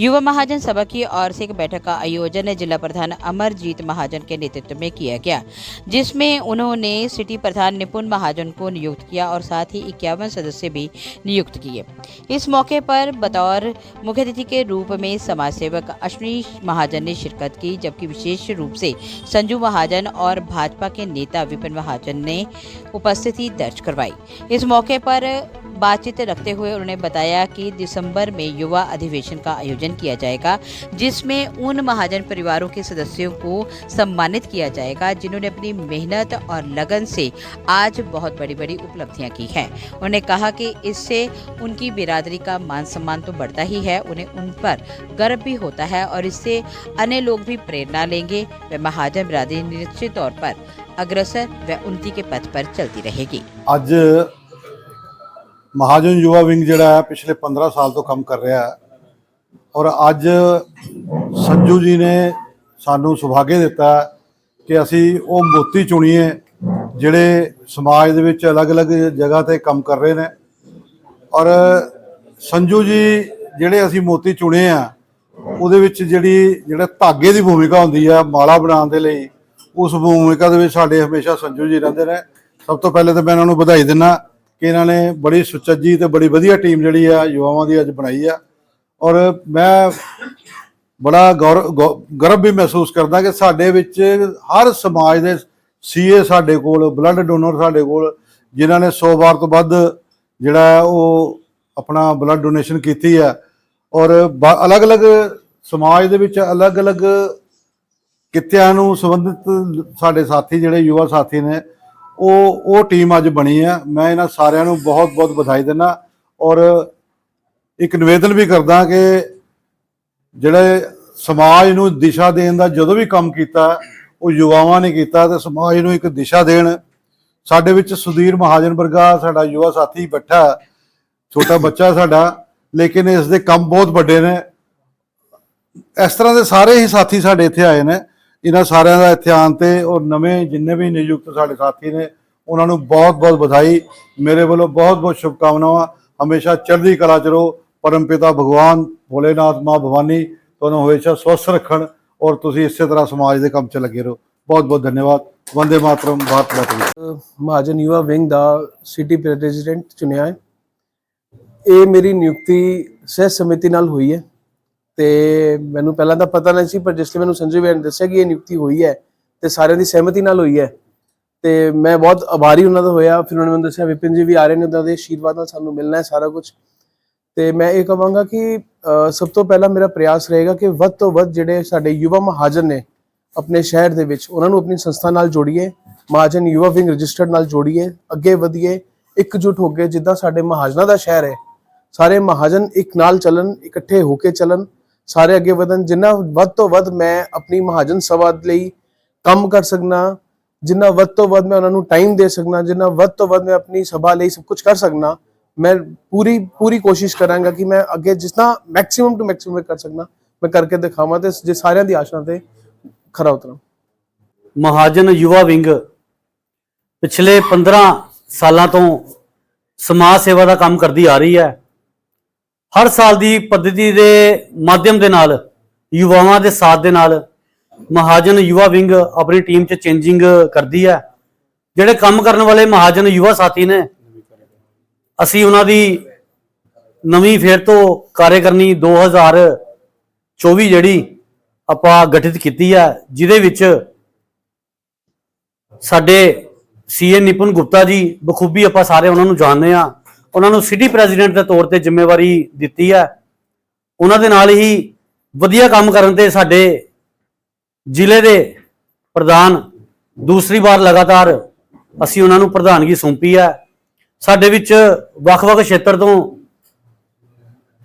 युवा महाजन सभा की और से एक बैठक का आयोजन जिला प्रधान अमरजीत महाजन के नेतृत्व में किया गया, जिसमें उन्होंने सिटी प्रधान निपुण महाजन को नियुक्त किया और साथ ही इक्यावन सदस्य भी नियुक्त किए। इस मौके पर बतौर मुख्य अतिथि के रूप में समाज सेवक अश्विनी महाजन ने शिरकत की, जबकि विशेष रूप से संजू महाजन और भाजपा के नेता विपिन महाजन ने उपस्थिति दर्ज करवाई। इस मौके पर बातचीत रखते हुए उन्होंने बताया कि दिसंबर में युवा अधिवेशन का आयोजन किया जाएगा, जिसमें उन महाजन परिवारों के सदस्यों को सम्मानित किया जाएगा, जिन्होंने अपनी मेहनत और लगन से आज बहुत बड़ी बड़ी उपलब्धियाँ की हैं। उन्होंने कहा कि इससे उनकी बिरादरी का मान सम्मान तो बढ़ता ही है, उन्हें उन पर गर्व भी होता है और इससे अन्य लोग भी प्रेरणा लेंगे। व महाजन बिरादरी निश्चित तौर पर अग्रसर व उन्नति के पथ पर चलती रहेगी। ਅੱਜ ਮਹਾਜਨ ਯੁਵਾ ਵਿੰਗ ਜਿਹੜਾ ਹੈ ਪਿਛਲੇ 15 ਸਾਲ ਤੋਂ ਕੰਮ ਕਰ ਰਿਹਾ ਹੈ। ਔਰ ਅੱਜ ਸੰਜੂ ਜੀ ਨੇ ਸਾਨੂੰ ਸੁਭਾਗੇ ਦਿੱਤਾ ਕਿ ਅਸੀਂ ਉਹ ਮੋਤੀ ਚੁਣੀਏ ਜਿਹੜੇ ਸਮਾਜ ਦੇ ਵਿੱਚ ਅਲੱਗ-ਅਲੱਗ ਜਗ੍ਹਾ ਤੇ ਕੰਮ ਕਰ ਰਹੇ ਨੇ। ਔਰ ਸੰਜੂ ਜੀ ਜਿਹੜੇ ਅਸੀਂ ਮੋਤੀ ਚੁਣੇ ਆ, ਉਹਦੇ ਵਿੱਚ ਜਿਹੜੀ, ਜਿਹੜਾ ਧਾਗੇ ਦੀ ਭੂਮਿਕਾ ਹੁੰਦੀ ਆ, ਮਾਲਾ ਬਣਾਉਣ ਦੇ ਲਈ, ਉਸ ਭੂਮਿਕਾ ਦੇ ਵਿੱਚ ਸਾਡੇ ਹਮੇਸ਼ਾ ਸੰਜੂ ਜੀ ਰਹਿੰਦੇ ਨੇ। ਸਭ ਤੋਂ ਪਹਿਲੇ ਤਾਂ ਮੈਂ ਇਹਨਾਂ ਨੂੰ ਵਧਾਈ ਦਿੰਦਾ ਕਿ ਇਹਨਾਂ ਨੇ ਬੜੀ ਸੁਚੱਜੀ ਤੇ ਬੜੀ ਵਧੀਆ ਟੀਮ ਜਿਹੜੀ ਆ ਯੁਵਾਵਾਂ ਦੀ ਅੱਜ ਬਣਾਈ ਆ। ਔਰ ਮੈਂ ਬੜਾ ਗੌਰ- ਗੌ- ਗਰਵ ਵੀ ਮਹਿਸੂਸ ਕਰਦਾ ਕਿ ਸਾਡੇ ਵਿੱਚ ਹਰ ਸਮਾਜ ਦੇ ਸੀਏ ਸਾਡੇ ਕੋਲ, ਬਲੱਡ ਡੋਨਰ ਸਾਡੇ ਕੋਲ, ਜਿਨ੍ਹਾਂ ਨੇ 100 ਵਾਰ ਤੋਂ ਵੱਧ ਜਿਹੜਾ ਹੈ ਉਹ ਆਪਣਾ ਬਲੱਡ ਡੋਨੇਸ਼ਨ ਕੀਤੀ ਹੈ ਔਰ ਬ- ਅਲੱਗ-ਅਲੱਗ ਸਮਾਜ ਦੇ ਵਿੱਚ ਅਲੱਗ-ਅਲੱਗ ਕਿੱਤਿਆਂ ਨੂੰ ਸੰਬੰਧਿਤ ਸਾਡੇ ਸਾਥੀ, ਜਿਹੜੇ ਯੁਵਾ ਸਾਥੀ ਨੇ ਉਹ ਉਹ ਟੀਮ ਅੱਜ ਬਣੀ ਹੈ ਮੈਂ ਇਹਨਾਂ ਸਾਰਿਆਂ ਨੂੰ ਬਹੁਤ-ਬਹੁਤ ਵਧਾਈ ਦਿੰਦਾ ਔਰ ਇੱਕ ਨਿਵੇਦਨ ਵੀ ਕਰਦਾ ਕਿ ਜਿਹੜੇ ਸਮਾਜ ਨੂੰ ਦਿਸ਼ਾ ਦੇਣ ਦਾ ਜਦੋਂ ਵੀ ਕੰਮ ਕੀਤਾ, ਉਹ ਯੁਵਾਵਾਂ ਨੇ ਕੀਤਾ ਤੇ ਸਮਾਜ ਨੂੰ ਇੱਕ ਦਿਸ਼ਾ ਦੇਣ। ਸਾਡੇ ਵਿੱਚ ਸੁਧੀਰ ਮਹਾਜਨ ਵਰਗਾ ਸਾਡਾ ਯੁਵਾ ਸਾਥੀ ਬੈਠਾ, ਛੋਟਾ ਬੱਚਾ ਸਾਡਾ, ਲੇਕਿਨ ਇਸ ਦੇ ਕੰਮ ਬਹੁਤ ਵੱਡੇ ਨੇ। ਇਸ ਤਰ੍ਹਾਂ ਦੇ ਸਾਰੇ ਹੀ ਸਾਥੀ ਸਾਡੇ ਇੱਥੇ ਆਏ ਨੇ। ਇਹਨਾਂ ਸਾਰਿਆਂ ਦਾ ਇੱਥੇ ਆਉਣ ਤੇ ਔਰ ਨਵੇਂ ਜਿੰਨੇ ਵੀ ਨਿਯੁਕਤ ਸਾਡੇ ਸਾਥੀ ਨੇ, ਉਹਨਾਂ ਨੂੰ ਬਹੁਤ-ਬਹੁਤ ਵਧਾਈ। ਮੇਰੇ ਵੱਲੋਂ ਬਹੁਤ-ਬਹੁਤ ਸ਼ੁਭਕਾਮਨਾਵਾਂ। ਹਮੇਸ਼ਾ ਚੜ੍ਹਦੀ ਕਲਾ ਚ ਰਹੋ। ਪਰਮਪਿਤਾ ਭਗਵਾਨ, ਭੋਲੇਨਾਥ, ਮਾਂ ਭਵਾਨੀ, ਤੁਹਾਨੂੰ ਹਮੇਸ਼ਾ ਸਵਸਥ ਰੱਖਣ ਔਰ ਤੁਸੀਂ ਇਸੇ ਤਰ੍ਹਾਂ ਸਮਾਜ ਦੇ ਕੰਮ 'ਚ ਲੱਗੇ ਰਹੋ। ਬਹੁਤ-ਬਹੁਤ ਧੰਨਵਾਦ। ਵੰਦੇ ਮਾਤਰਮ, ਭਾਰਤ ਮਾਤਾ ਕੀ ਮਹਾਜਨ ਯੁਵਾ ਵਿੰਗ ਦਾ ਸਿਟੀ ਪ੍ਰੈਜ਼ੀਡੈਂਟ ਚੁਣਿਆ ਹੈ। ਇਹ ਮੇਰੀ ਨਿਯੁਕਤੀ ਸਹਿ ਸਮਿਤੀ ਨਾਲ ਹੋਈ ਹੈ। ਤੇ ਮੈਨੂੰ ਪਹਿਲਾਂ ਤਾਂ ਪਤਾ ਨਹੀਂ ਸੀ, ਪਰ ਜਿਸ ਲਈ ਮੈਨੂੰ ਸੰਜੇ ਵੀਰ ਨੇ ਦੱਸਿਆ ਕਿ ਇਹ ਨਿਯੁਕਤੀ ਹੋਈ ਹੈ ਤੇ ਸਾਰਿਆਂ ਦੀ ਸਹਿਮਤੀ ਨਾਲ ਹੋਈ ਹੈ। ਤੇ ਮੈਂ ਬਹੁਤ ਆਭਾਰੀ ਉਹਨਾਂ ਦਾ ਹੋਇਆ। ਫਿਰ ਉਹਨਾਂ ਨੇ ਮੈਨੂੰ ਦੱਸਿਆ, ਵਿਪਿਨ ਜੀ ਵੀ ਆ ਰਹੇ ਨੇ, ਉਹਨਾਂ ਦੇ ਆਸ਼ੀਰਵਾਦ ਨਾਲ ਸਾਨੂੰ ਮਿਲਣਾ ਹੈ ਸਾਰਾ ਕੁਝ ਤੇ ਮੈਂ ਇਹ ਕਹਾਂਗਾ ਕਿ ਸਭ ਤੋਂ ਪਹਿਲਾਂ ਮੇਰਾ ਪ੍ਰਯਾਸ ਰਹੇਗਾ ਕਿ ਵੱਧ ਤੋਂ ਵੱਧ ਜਿਹੜੇ ਸਾਡੇ ਯੁਵਾ ਮਹਾਜਨ ਨੇ ਆਪਣੇ ਸ਼ਹਿਰ ਦੇ ਵਿੱਚ, ਉਹਨਾਂ ਨੂੰ ਆਪਣੀ ਸੰਸਥਾ ਨਾਲ ਜੋੜੀਏ, ਮਹਾਜਨ ਯੁਵਾ ਵਿੰਗ ਰਜਿਸਟਰਡ ਨਾਲ ਜੋੜੀਏ, ਅੱਗੇ ਵਧੀਏ, ਇਕਜੁੱਟ ਹੋ ਕੇ ਜਿੱਦਾਂ ਸਾਡੇ ਮਹਾਜਨਾਂ ਦਾ ਸ਼ਹਿਰ ਹੈ, ਸਾਰੇ ਮਹਾਜਨ ਇੱਕ ਨਾਲ ਚੱਲਣ, ਇਕੱਠੇ ਹੋ ਕੇ ਚੱਲਣ ਸਾਰੇ ਅੱਗੇ ਵਧਣ, ਜਿੰਨਾ ਵੱਧ ਤੋਂ ਵੱਧ ਮੈਂ ਆਪਣੀ ਮਹਾਜਨ ਸਭਾ ਲਈ ਕੰਮ ਕਰ ਸਕਣਾ ਜਿੰਨਾ ਵੱਧ ਤੋਂ ਵੱਧ ਮੈਂ ਉਹਨਾਂ ਨੂੰ ਟਾਈਮ ਦੇ ਸਕਣਾ ਜਿੰਨਾ ਵੱਧ ਤੋਂ ਵੱਧ ਮੈਂ ਆਪਣੀ ਸਭਾ ਲਈ ਸਭ ਕੁਝ ਕਰ ਸਕਣਾ ਮੈਂ ਪੂਰੀ ਪੂਰੀ ਕੋਸ਼ਿਸ਼ ਕਰਾਂਗਾ ਕਿ ਮੈਂ ਅੱਗੇ ਜਿੰਨਾ ਮੈਕਸਿਮਮ ਟੂ ਮੈਕਸਿਮਮ ਕਰ ਸਕਣਾ ਮੈਂ ਕਰਕੇ ਦਿਖਾਵਾਂ ਤੇ ਜੇ ਸਾਰਿਆਂ ਦੀ ਆਸ਼ਾ ਤੇ ਖਰਾ ਉਤਰਾਂ। ਮਹਾਜਨ ਯੁਵਾ ਵਿੰਗ ਪਿਛਲੇ 15 ਸਾਲਾਂ ਤੋਂ ਸਮਾਜ ਸੇਵਾ ਦਾ ਕੰਮ ਕਰਦੀ ਆ ਰਹੀ ਹੈ। ਹਰ ਸਾਲ ਦੀ ਪੱਧਤੀ ਦੇ ਮਾਧਿਅਮ ਦੇ ਨਾਲ, ਯੁਵਾਵਾਂ ਦੇ ਸਾਥ ਦੇ ਨਾਲ ਮਹਾਜਨ ਯੁਵਾ ਵਿੰਗ ਆਪਣੀ ਟੀਮ 'ਚ ਚੇਂਜਿੰਗ ਕਰਦੀ ਹੈ। ਜਿਹੜੇ ਕੰਮ ਕਰਨ ਵਾਲੇ ਮਹਾਜਨ ਯੁਵਾ ਸਾਥੀ ਨੇ, ਅਸੀਂ ਉਹਨਾਂ ਦੀ ਨਵੀਂ ਫੇਰ ਤੋਂ ਕਾਰਜਕਰਨੀ 2024 ਜਿਹੜੀ ਆਪਾਂ ਗਠਿਤ ਕੀਤੀ ਹੈ, ਜਿਹਦੇ ਵਿੱਚ ਸਾਡੇ ਸੀਏ ਨਿਪੁਨ ਗੁਪਤਾ ਜੀ, ਬਖੂਬੀ ਆਪਾਂ ਸਾਰੇ ਉਹਨਾਂ ਨੂੰ ਜਾਣਦੇ ਆ ਉਹਨਾਂ ਨੂੰ ਸਿਟੀ ਪ੍ਰੈਜ਼ੀਡੈਂਟ ਦੇ ਤੌਰ ਤੇ ਜ਼ਿੰਮੇਵਾਰੀ ਦਿੱਤੀ ਹੈ ਉਹਨਾਂ ਦੇ ਨਾਲ ਹੀ ਵਧੀਆ ਕੰਮ ਕਰਨ ਤੇ ਸਾਡੇ ਜ਼ਿਲ੍ਹੇ ਦੇ ਪ੍ਰਧਾਨ ਦੂਸਰੀ ਵਾਰ ਲਗਾਤਾਰ ਅਸੀਂ ਉਹਨਾਂ ਨੂੰ ਪ੍ਰਧਾਨਗੀ ਸੌਂਪੀ ਹੈ ਸਾਡੇ ਵਿੱਚ ਵੱਖ-ਵੱਖ ਖੇਤਰ ਤੋਂ,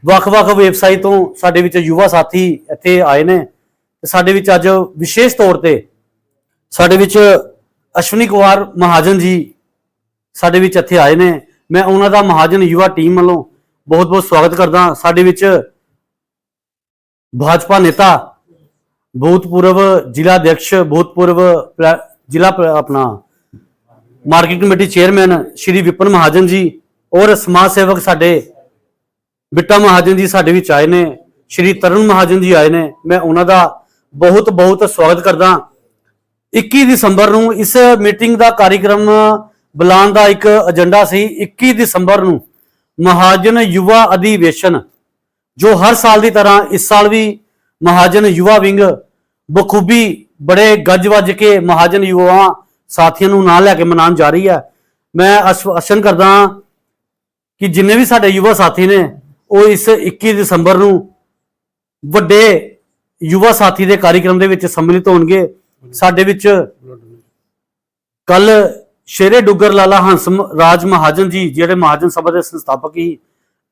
ਵੱਖ-ਵੱਖ ਵੈਬਸਾਈਟ ਤੋਂ ਸਾਡੇ ਵਿੱਚ ਯੁਵਾ ਸਾਥੀ ਇੱਥੇ ਆਏ ਨੇ ਤੇ ਸਾਡੇ ਵਿੱਚ ਅੱਜ ਵਿਸ਼ੇਸ਼ ਤੌਰ ਤੇ ਸਾਡੇ ਵਿੱਚ ਅਸ਼ਵਨੀ ਕੁਮਾਰ ਮਹਾਜਨ ਜੀ ਸਾਡੇ ਵਿੱਚ ਇੱਥੇ ਆਏ ਨੇ। ਮੈਂ ਉਹਨਾਂ ਦਾ ਮਹਾਜਨ ਯੁਵਾ ਟੀਮ ਵੱਲੋਂ ਬਹੁਤ-ਬਹੁਤ ਸਵਾਗਤ ਕਰਦਾ ਸਾਡੇ ਵਿੱਚ ਭਾਜਪਾ ਨੇਤਾ ਭੂਤਪੂਰਵ ਜ਼ਿਲ੍ਹਾ ਅਧਿਕਸ਼ ਭੂਤਪੂਰਵ ਜ਼ਿਲ੍ਹਾ ਆਪਣਾ market committee chairman Shri Vipan Mahajan ji ਔਰ ਸਮਾਜ ਸੇਵਕ ਸਾਡੇ ਬਿੱਟਾ ਮਹਾਜਨ ਜੀ ਸਾਡੇ ਵਿੱਚ ਆਏ ਨੇ, ਸ਼੍ਰੀ ਤਰੁਣ ਮਹਾਜਨ ਜੀ ਆਏ ਨੇ। ਮੈਂ ਉਹਨਾਂ ਦਾ ਬਹੁਤ ਬਹੁਤ ਸਵਾਗਤ ਕਰਦਾ 21 ਦਸੰਬਰ ਨੂੰ ਇਸ ਮੀਟਿੰਗ ਦਾ ਕਾਰਜਕ੍ਰਮ ਬੁਲਾਉਣ ਦਾ ਇੱਕ ਏਜੰਡਾ ਸੀ 21 ਦਸੰਬਰ ਨੂੰ ਮਹਾਜਨ ਯੁਵਾ ਅਧਿਵੇਸ਼ਨ, ਜੋ ਹਰ ਸਾਲ ਦੀ ਤਰ੍ਹਾਂ ਇਸ ਸਾਲ ਵੀ ਮਹਾਜਨ ਯੁਵਾ ਵਿੰਗ ਬਖੂਬੀ ਬੜੇ ਗੱਜ ਵੱਜ ਕੇ ਮਹਾਜਨ ਯੁਵਾ ਸਾਥੀਆਂ ਨੂੰ ਨਾਲ ਲੈ ਕੇ ਮਨਾਉਣ ਜਾ ਰਹੀ ਹੈ। ਮੈਂ ਅਸ਼ਨ ਕਰਦਾ ਹਾਂ ਕਿ ਜਿੰਨੇ ਵੀ ਸਾਡੇ ਯੁਵਾ ਸਾਥੀ ਨੇ, ਉਹ ਇਸ 21 ਦਸੰਬਰ ਨੂੰ ਵੱਡੇ ਯੁਵਾ ਸਾਥੀ ਦੇ ਕਾਰਜਕ੍ਰਮ ਦੇ ਵਿੱਚ ਸਮਿਲਿਤ ਹੋਣਗੇ। ਸਾਡੇ ਵਿੱਚ ਕੱਲ ਸ਼ੇਰੇ ਡੁੱਗਰ ਲਾਲਾ ਹੰਸ ਰਾਜ ਮਹਾਜਨ ਜੀ, ਜਿਹੜੇ ਮਹਾਜਨ ਸਭਾ ਦੇ ਸੰਸਥਾਪਕ ਸੀ,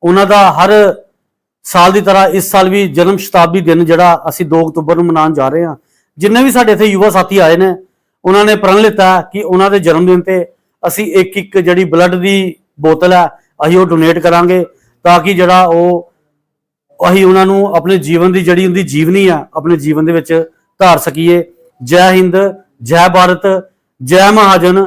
ਉਹਨਾਂ ਦਾ ਹਰ ਸਾਲ ਦੀ ਤਰ੍ਹਾਂ ਇਸ ਸਾਲ ਵੀ ਜਨਮ ਸ਼ਤਾਬਦੀ ਦਿਨ ਜਿਹੜਾ ਅਸੀਂ 2 ਅਕਤੂਬਰ ਨੂੰ ਮਨਾਉਣ ਜਾ ਰਹੇ ਹਾਂ। ਜਿੰਨੇ ਵੀ ਸਾਡੇ ਇੱਥੇ ਯੁਵਾ ਸਾਥੀ ਆਏ ਨੇ, ਉਹਨਾਂ ਨੇ ਪ੍ਰਣ ਲਿੱਤਾ ਕਿ ਉਹਨਾਂ ਦੇ ਜਨਮ ਦਿਨ ਤੇ ਅਸੀਂ ਇੱਕ ਇੱਕ ਜਿਹੜੀ ਬਲੱਡ ਦੀ ਬੋਤਲ ਹੈ, ਅਸੀਂ ਉਹ ਡੋਨੇਟ ਕਰਾਂਗੇ ਤਾਂ ਕਿ ਜਿਹੜਾ ਉਹ, ਅਸੀਂ ਉਹਨਾਂ ਨੂੰ ਆਪਣੇ ਜੀਵਨ ਦੀ ਜਿਹੜੀ ਉਹਦੀ ਜੀਵਨੀ ਆ, ਆਪਣੇ ਜੀਵਨ ਦੇ ਵਿੱਚ ਧਾਰ ਸਕੀਏ। ਜੈ ਹਿੰਦ, ਜੈ ਭਾਰਤ, ਜੈ ਮਹਾਜਨ